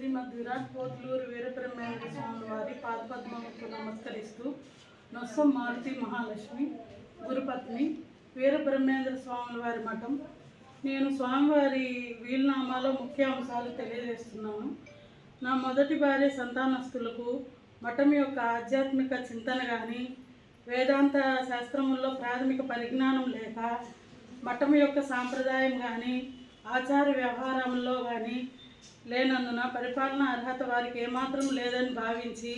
శ్రీమద్ విరాట్ పోతులూరు వీరబ్రహ్మేంద్ర స్వామి వారి పాదపద్మకు నమస్కరిస్తూ నొస్సం మారుతి మహాలక్ష్మి గురుపత్ని వీరబ్రహ్మేంద్ర స్వాముల వారి మఠం. నేను స్వామివారి వీలునామాలో ముఖ్య అంశాలు తెలియజేస్తున్నాను. నా మొదటి భార్య సంతానస్తులకు మఠం యొక్క ఆధ్యాత్మిక చింతన కానీ వేదాంత శాస్త్రముల్లో ప్రాథమిక పరిజ్ఞానం లేక మఠం యొక్క సాంప్రదాయం కానీ ఆచార వ్యవహారంలో కానీ లేనందున పరిపాలన అర్హత వారికి ఏమాత్రం లేదని భావించి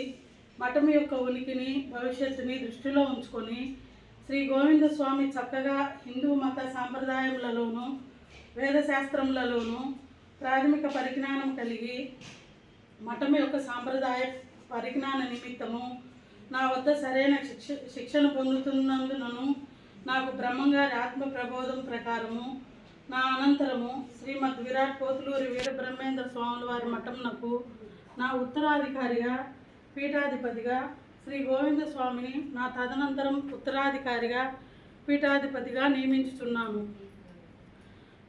మఠం యొక్క ఉనికిని భవిష్యత్తుని దృష్టిలో ఉంచుకొని శ్రీ గోవింద స్వామి చక్కగా హిందూ మత సాంప్రదాయములలోనూ వేదశాస్త్రములలోనూ ప్రాథమిక పరిజ్ఞానం కలిగి మఠం యొక్క సాంప్రదాయ పరిజ్ఞాన నిమిత్తము నా వద్ద సరైన శిక్ష శిక్షణ పొందుతున్నందునను నాకు బ్రహ్మంగారి ఆత్మ ప్రబోధం ప్రకారము నా అనంతరము శ్రీమద్ విరాట్ పోతులూరి వీరబ్రహ్మేంద్ర స్వాముల వారి మఠంనకు నా ఉత్తరాధికారిగా పీఠాధిపతిగా శ్రీ గోవింద స్వామిని నా తదనంతరం ఉత్తరాధికారిగా పీఠాధిపతిగా నియమించుచున్నాను.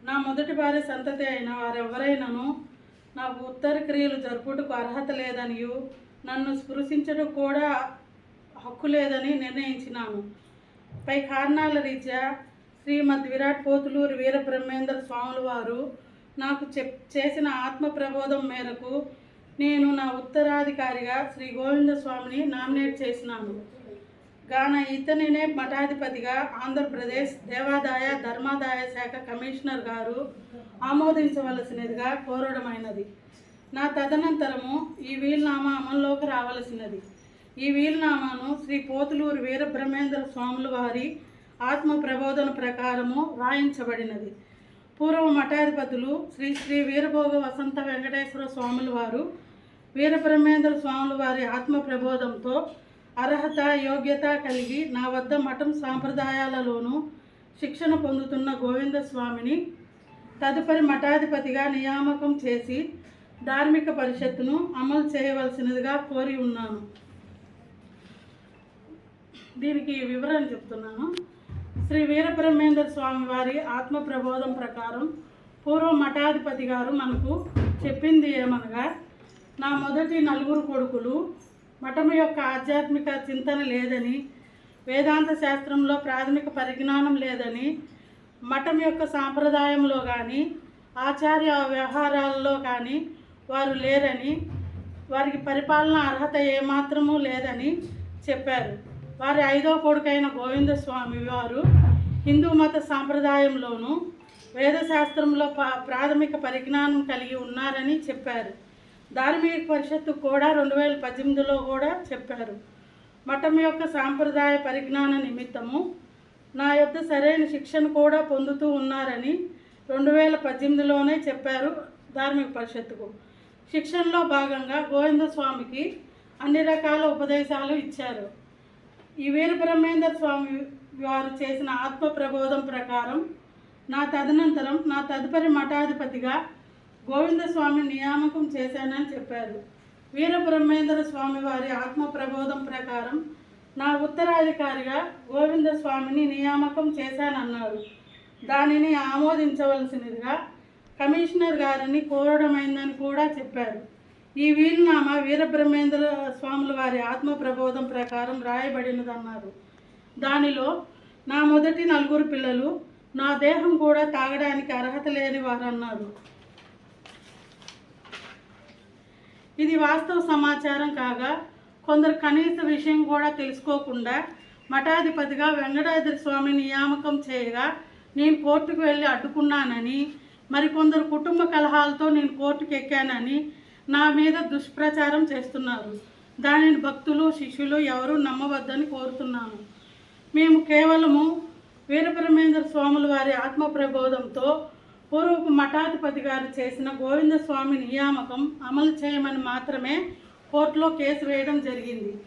నా మొదటి భార్య సంతతి అయిన వారెవరైనాను నాకు ఉత్తర క్రియలు జరుపుటకు అర్హత లేదనియు నన్ను స్పృశించడం కూడా హక్కు లేదని నిర్ణయించినాను. పై కారణాల రీత్యా శ్రీమద్ విరాట్ పోతులూరి వీరబ్రహ్మేంద్ర స్వాముల వారు నాకు చెప్ చేసిన ఆత్మ ప్రబోధం మేరకు నేను నా ఉత్తరాధికారిగా శ్రీ గోవింద స్వామిని నామినేట్ చేసినాను. గాన ఇతనినే మఠాధిపతిగా ఆంధ్రప్రదేశ్ దేవాదాయ ధర్మాదాయ శాఖ కమిషనర్ గారు ఆమోదించవలసినదిగా కోరడమైనది నా తదనంతరము ఈ వీలునామా అమల్లోకి రావలసినది. ఈ వీలునామాను శ్రీ పోతులూరు వీరబ్రహ్మేంద్ర స్వాముల వారి ఆత్మ ప్రబోధన ప్రకారము రాయించబడినది. పూర్వ మఠాధిపతులు శ్రీ శ్రీ వీరభోగ వసంత వెంకటేశ్వర స్వాముల వారు వీరబ్రహ్మేంద్ర స్వాముల వారి ఆత్మ ప్రబోధంతో అర్హత యోగ్యత కలిగి నా వద్ద మఠం సాంప్రదాయాలలోనూ శిక్షణ పొందుతున్న గోవింద స్వామిని తదుపరి మఠాధిపతిగా నియామకం చేసి ధార్మిక పరిషత్తును అమలు చేయవలసినదిగా కోరి ఉన్నాను. దీనికి వివరణ చెప్తున్నాను. శ్రీ వీరబ్రహ్మేంద్ర స్వామి వారి ఆత్మ ప్రబోధం ప్రకారం పూర్వ మఠాధిపతి గారు మనకు చెప్పింది ఏమనగా నా మొదటి నలుగురు కొడుకులు మఠం యొక్క ఆధ్యాత్మిక చింతన లేదని వేదాంత శాస్త్రంలో ప్రాథమిక పరిజ్ఞానం లేదని మఠం యొక్క సాంప్రదాయంలో కానీ ఆచార్య వ్యవహారాల్లో కానీ వారు లేరని వారికి పరిపాలన అర్హత ఏమాత్రమూ లేదని చెప్పారు. వారి ఐదో కొడుకైన గోవింద స్వామి వారు హిందూ మత సాంప్రదాయంలోనూ వేదశాస్త్రంలో పా- ప్రాథమిక పరిజ్ఞానం కలిగి ఉన్నారని చెప్పారు. ధార్మిక పరిషత్తు కూడా రెండు వేల పద్దెనిమిదిలో కూడా చెప్పారు. మఠం యొక్క సాంప్రదాయ పరిజ్ఞాన నిమిత్తము నా యొక్క సరైన శిక్షణ కూడా పొందుతూ ఉన్నారని రెండు వేల పద్దెనిమిదిలోనే చెప్పారు ధార్మిక పరిషత్తుకు. శిక్షణలో భాగంగా గోవింద స్వామికి అన్ని రకాల ఉపదేశాలు ఇచ్చారు. ఈ వీర వీరబ్రహ్మేంద్ర స్వామి వారు చేసిన ఆత్మ ప్రబోధం ప్రకారం నా తదనంతరం నా తదుపరి మఠాధిపతిగా గోవింద స్వామి నియామకం చేశానని చెప్పారు. వీరబ్రహ్మేంద్ర స్వామి వారి ఆత్మ ప్రబోధం ప్రకారం నా ఉత్తరాధికారిగా గోవింద స్వామిని నియామకం చేశానన్నారు. దానిని ఆమోదించవలసినదిగా కమిషనర్ గారిని కోరడమైందని కూడా చెప్పారు. ఈ వీలునామా వీరబ్రహ్మేంద్ర స్వాముల వారి ఆత్మ ప్రబోధం ప్రకారం రాయబడినదన్నారు. దానిలో నా మొదటి నలుగురు పిల్లలు నా దేహం కూడా తాగడానికి అర్హత లేని వారు అన్నారు ఇది వాస్తవ సమాచారం కాగా కొందరు కనీస విషయం కూడా తెలుసుకోకుండా మఠాధిపతిగా వెంకటాద్రి స్వామి నియామకం చేయగా నేను కోర్టుకు వెళ్ళి అడ్డుకున్నానని మరికొందరు కుటుంబ కలహాలతో నేను కోర్టుకు ఎక్కానని నా మీద దుష్ప్రచారం చేస్తున్నారు. దానిని భక్తులు శిష్యులు ఎవరూ నమ్మవద్దని కోరుతున్నాను. మేము కేవలము వీరబ్రహ్మేంద్ర స్వాముల వారి ఆత్మ ప్రబోధంతో పూర్వపు మఠాధిపతి గారు చేసిన గోవింద స్వామి నియామకం అమలు చేయమని మాత్రమే కోర్టులో కేసు వేయడం జరిగింది.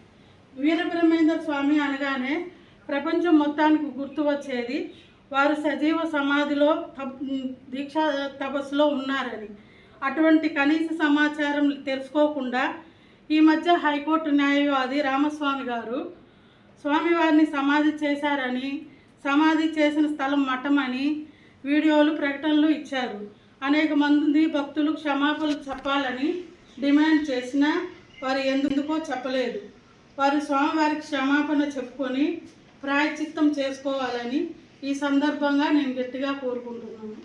వీరబ్రహ్మేంద్ర స్వామి అనగానే ప్రపంచం మొత్తానికి గుర్తు వచ్చేది వారు సజీవ సమాధిలో తప్- దీక్షా తపస్సులో ఉన్నారని. అటువంటి కనీస సమాచారం తెలుసుకోకుండా ఈ మధ్య హైకోర్టు న్యాయవాది రామస్వామి గారు స్వామివారిని సమాధి చేశారని సమాధి చేసిన స్థలం మఠమని వీడియోలు ప్రకటనలు ఇచ్చారు. అనేక మంది భక్తులు క్షమాపణలు చెప్పాలని డిమాండ్ చేసినా వారు ఎందుకో చెప్పలేదు. వారు స్వామివారికి క్షమాపణ చెప్పుకొని ప్రాయచిత్తం చేసుకోవాలని ఈ సందర్భంగా నేను గట్టిగా కోరుకుంటున్నాను.